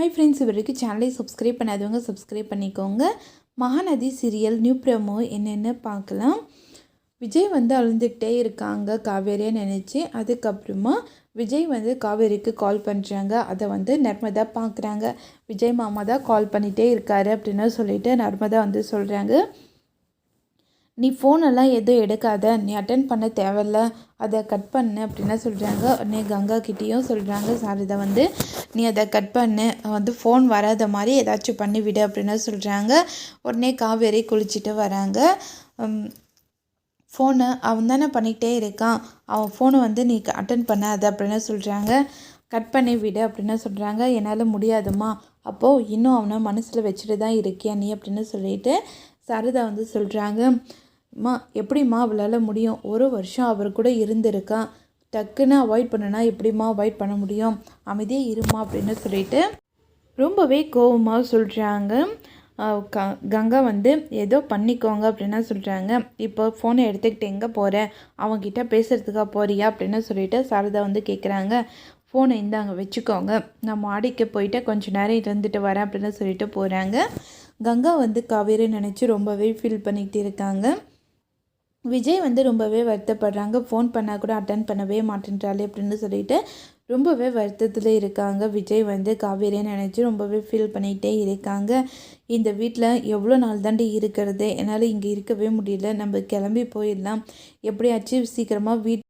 Hi friends இது வரைக்கும் சேனலை சப்ஸ்கிரைப் பண்ணாதவங்க சப்ஸ்கிரைப் பண்ணிக்கோங்க. மகாநதி சீரியல் நியூ ப்ரமோ என்னென்னு பார்க்கலாம். விஜய் வந்து அழுந்துக்கிட்டே இருக்காங்க காவேரியை நினச்சி. அதுக்கப்புறமா விஜய் வந்து காவேரிக்கு கால் பண்ணுறாங்க அதை வந்து நர்மதா பார்க்குறாங்க. விஜய் மாமா தான் கால் பண்ணிகிட்டே இருக்காரு அப்படின்னு சொல்லிட்டு நர்மதா வந்து சொல்கிறாங்க நீ ஃபோனெல்லாம் எதுவும் எடுக்காத. நீ அட்டன் பண்ண தேவையில்ல. அதை கட் பண்ணு அப்படின்னு சொல்கிறாங்க உடனே கங்கா கிட்டேயும் சொல்கிறாங்க சாரதா வந்து நீ அதை கட் பண்ணு. வந்து ஃபோன் வராத மாதிரி ஏதாச்சும் பண்ணி விடு அப்படின்னு சொல்கிறாங்க உடனே காவேரி குளிச்சுட்டு வராங்க. ஃபோனை அவன் தானே பண்ணிக்கிட்டே இருக்கான். அவன் ஃபோனை வந்து நீ அட்டன் பண்ணாத அப்படின்னு சொல்கிறாங்க கட் பண்ணி விடு அப்படின்னு சொல்கிறாங்க என்னால் முடியாதுமா அப்போது இன்னும் அவனை மனசில் வச்சுட்டு தான் இருக்கியா நீ அப்படின்னு சொல்லிட்டு சரதா வந்து சொல்கிறாங்க அம்மா எப்படிம்மா அவளால் முடியும்? ஒரு வருஷம் அவர் கூட இருந்திருக்கான். டக்குன்னு அவாய்ட் பண்ணுனா எப்படிம்மா அவாய்ட் பண்ண முடியும்? அமைதியே இருமா அப்படின்னு சொல்லிட்டு ரொம்பவே கோபமாக சொல்கிறாங்க க கங்கா வந்து ஏதோ பண்ணிக்கோங்க அப்படின்னா சொல்கிறாங்க இப்போ ஃபோனை எடுத்துக்கிட்டு எங்கே போகிற அவங்கக்கிட்ட பேசுகிறதுக்காக போறியா? அப்படின்னு சொல்லிட்டு சாரதா வந்து கேட்குறாங்க ஃபோனை இந்தாங்க வச்சுக்கோங்க. நான் மாடிக்கு போயிட்டு கொஞ்சம் நேரம் இருந்துட்டு வரேன் அப்படின்னு சொல்லிட்டு போகிறாங்க கங்கா வந்து காவேரி நினச்சி ரொம்பவே ஃபீல் பண்ணிக்கிட்டு இருக்காங்க. விஜய் வந்து ரொம்பவே வருத்தப்படுறாங்க. ஃபோன் பண்ணால் கூட அட்டன் பண்ணவே மாட்டேன்றாலே அப்படின்னு சொல்லிட்டு ரொம்பவே வருத்தத்தில் இருக்காங்க. விஜய் வந்து காவேரியை நினச்சி ரொம்பவே ஃபீல் பண்ணிகிட்டே இருக்காங்க. இந்த வீட்டில் எவ்வளோ நாள் தாண்டி இருக்கிறது? என்னால் இங்கே இருக்கவே முடியல. நம்ம கிளம்பி போயிடலாம். எப்படியாச்சும் சீக்கிரமாக வீட்